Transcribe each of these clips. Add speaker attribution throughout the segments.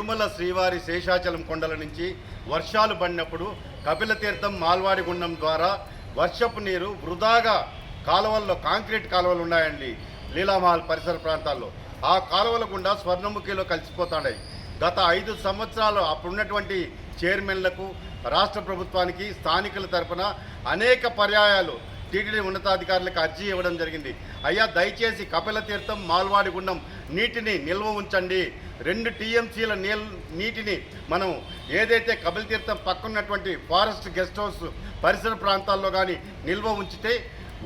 Speaker 1: తిరుమల శ్రీవారి శేషాచలం కొండల నుంచి వర్షాలు పడినప్పుడు కపిలతీర్థం మాల్వాడి గుండం ద్వారా వర్షపు నీరు వృధాగా కాలువల్లో కాంక్రీట్ కాలువలు ఉన్నాయండి లీలామహల్ పరిసర ప్రాంతాల్లో. ఆ కాలువల గుండా స్వర్ణముఖిలో కలిసిపోతాయి గత ఐదు సంవత్సరాలు అప్పుడున్నటువంటి చైర్మన్లకు రాష్ట్ర ప్రభుత్వానికి స్థానికుల తరపున అనేక పర్యాయాలు టీటీడీ ఉన్నతాధికారులకు అర్జీ ఇవ్వడం జరిగింది. అయ్యా దయచేసి కపిల తీర్థం మాల్వాడి గుండం నీటిని నిల్వ ఉంచండి. రెండు టీఎంసీల నీల్ నీటిని మనం ఏదైతే కపిల తీర్థం పక్కనున్నటువంటి ఫారెస్ట్ గెస్ట్ హౌస్ పరిసర ప్రాంతాల్లో కానీ నిల్వ ఉంచితే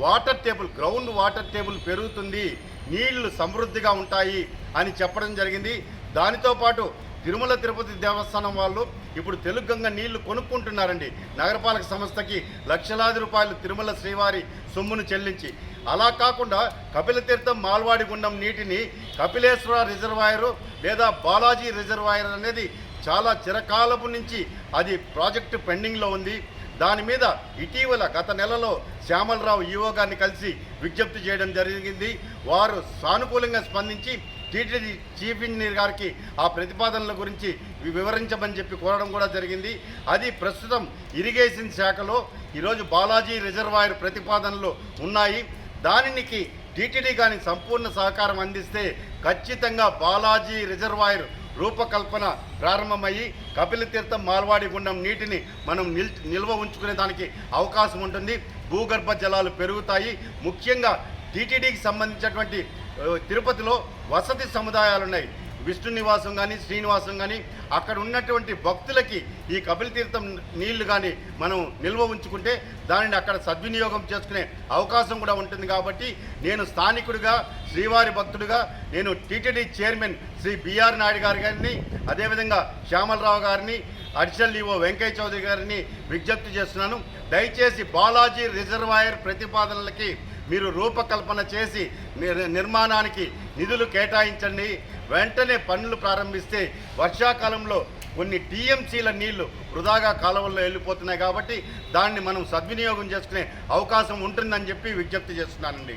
Speaker 1: water table ground water table పెరుగుతుంది. నీళ్ళు సమృద్ధిగా ఉంటాయి అని చెప్పడం జరిగింది. దానితో పాటు తిరుమల తిరుపతి దేవస్థానం వాళ్ళు ఇప్పుడు తెలుగంగ నీళ్ళు కొనుక్కుంటున్నారండి. నగరపాలక సంస్థకి లక్షలాది రూపాయలు తిరుమల శ్రీవారి సొమ్మును చెల్లించి. అలా కాకుండా కపిలతీర్థం మాల్వాడి గుండం నీటిని కపిలేశ్వర రిజర్వాయరు లేదా బాలాజీ రిజర్వాయర్ అనేది చాలా చిరకాలపు నుంచి అది ప్రాజెక్టు పెండింగ్లో ఉంది. దాని మీద ఇటీవల గత నెలలో శ్యామలరావు ఈఓ గారిని కలిసి విజ్ఞప్తి చేయడం జరిగింది. వారు సానుకూలంగా స్పందించి టీటీడీ చీఫ్ ఇంజనీర్ గారికి ఆ ప్రతిపాదనల గురించి వివరించమని చెప్పి కోరడం కూడా జరిగింది. అది ప్రస్తుతం ఇరిగేషన్ శాఖలో ఈరోజు బాలాజీ రిజర్వాయర్ ప్రతిపాదనలు ఉన్నాయి. దానికి టీటీడీ కానీ సంపూర్ణ సహకారం అందిస్తే ఖచ్చితంగా బాలాజీ రిజర్వాయర్ రూపకల్పన ప్రారంభమయ్యి కపిలతీర్థం మాల్వాడి గుండం నీటిని మనం నిల్ నిల్వ ఉంచుకునే దానికి అవకాశం ఉంటుంది. భూగర్భ జలాలు పెరుగుతాయి. ముఖ్యంగా టీటీడీకి సంబంధించినటువంటి తిరుపతిలో వసతి సముదాయాలు ఉన్నాయి విష్ణు నివాసం కానీ శ్రీనివాసం కానీ అక్కడ ఉన్నటువంటి భక్తులకి ఈ కపిల తీర్థం నీళ్ళు కానీ మనం నిల్వ ఉంచుకుంటే దానిని అక్కడ సద్వినియోగం చేసుకునే అవకాశం కూడా ఉంటుంది కాబట్టి నేను స్థానికుడిగా శ్రీవారి భక్తుడిగా నేను TTD chairman Shri BR Naidu గారి గారిని అదేవిధంగా శ్యామలరావు గారిని అడిషనల్ ఈవో వెంకయ్య చౌదరి గారిని విజ్ఞప్తి చేస్తున్నాను. దయచేసి బాలాజీ రిజర్వాయర్ ప్రతిపాదనలకి మీరు రూపకల్పన చేసి నిర్మాణానికి నిధులు కేటాయించండి. వెంటనే పనులు ప్రారంభిస్తే వర్షాకాలంలో కొన్ని టీఎంసీల నీళ్ళు వృధాగా కాలువల్లో వెళ్ళిపోతున్నాయి కాబట్టి దాన్ని మనం సద్వినియోగం చేసుకునే అవకాశం ఉంటుందని చెప్పి విజ్ఞప్తి చేస్తున్నానండి.